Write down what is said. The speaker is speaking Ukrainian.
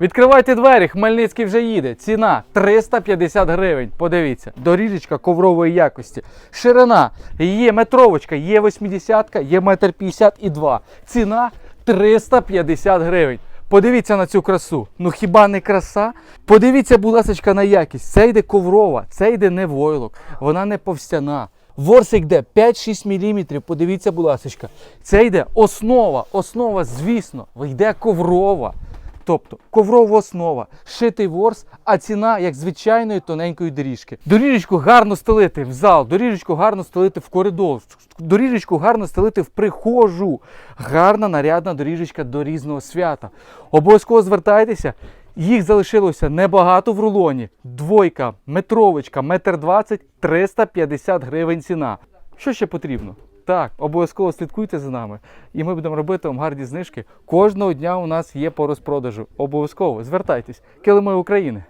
Відкривайте двері, Хмельницький вже їде. Ціна 350 гривень. Подивіться, доріжечка коврової якості. Ширина є метровочка, є 80-ка, є метр 50 і 2. Ціна 350 гривень. Подивіться на цю красу. Ну хіба не краса? Подивіться, будь ласка, на якість. Це йде коврова, це йде не войлок, вона не повстяна. Ворс йде 5-6 мм. Подивіться, будь ласка. Це йде основа. Основа, звісно, йде коврова. Тобто коврова основа, шитий ворс, а ціна як звичайної тоненької доріжки. Доріжечку гарно стелити в зал, доріжечку гарно стелити в коридор, доріжечку гарно стелити в прихожу. Гарна нарядна доріжечка до різного свята. Обов'язково звертайтеся. Їх залишилося небагато в рулоні. Двойка, метровочка, метр двадцять, 350 гривень ціна. Що ще потрібно? Так, обов'язково слідкуйте за нами, і ми будемо робити вам гарні знижки. Кожного дня у нас є по розпродажу. Обов'язково звертайтесь. Килими України.